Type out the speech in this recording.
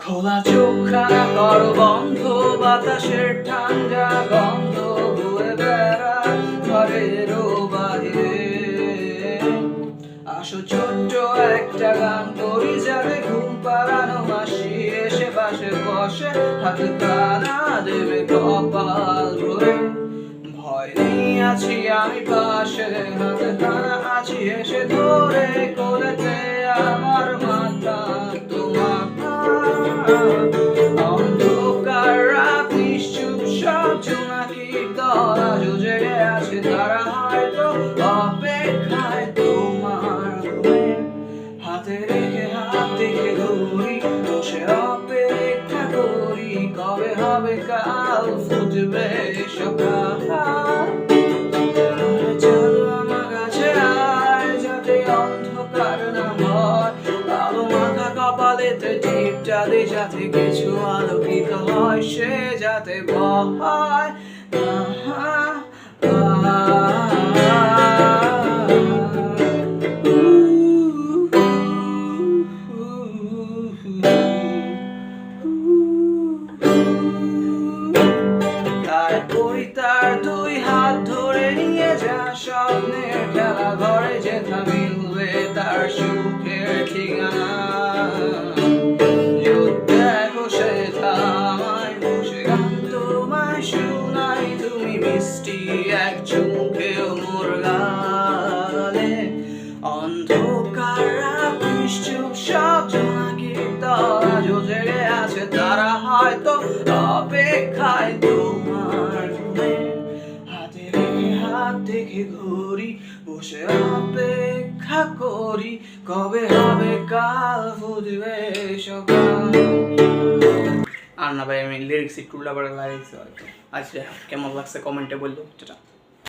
খোলা চোখখানা কর বন্ধ, বাতাসের ঠান্ডা গন্ধ বয়ে বেড়া ঘরেরও বাহিরে। আসো ছোট্ট একটা গান করি যাবে ঘুম পাড়ানো মাসি এসে পাশে বসে, হাতে কানা দেবে কপাল ভরে। ভয় নেই, আছি আমি পাশে, হাতে তারা আছি, এসে ধরে কোলেতে হবে কাল ফুটবে যাতে অন্ধকার আলো মাখা কপালেতে যাতে কিছু আলোকিত হয়, সে যাতে ভয় তার তার দুই হাত ধরে নিয়ে যা, স্বপ্নের খেলা ঘরে যেথা মিলবে তার সুখের ঠিকানা। মিষ্টি এক চুমুকেও মোর গালে। অন্ধকার নিশ্চুপ, সব জেগে আছে, তারা হয়তো অপেক্ষায় তোমার দেখে ঘড়ি বসে অপেক্ষা করি, কবে হবে কাল ফুটবে সকাল আর না ভাই, আমি লিরিক্স একটু উল্টা আচ্ছা কেমন লাগছে কমেন্টে বলল সেটা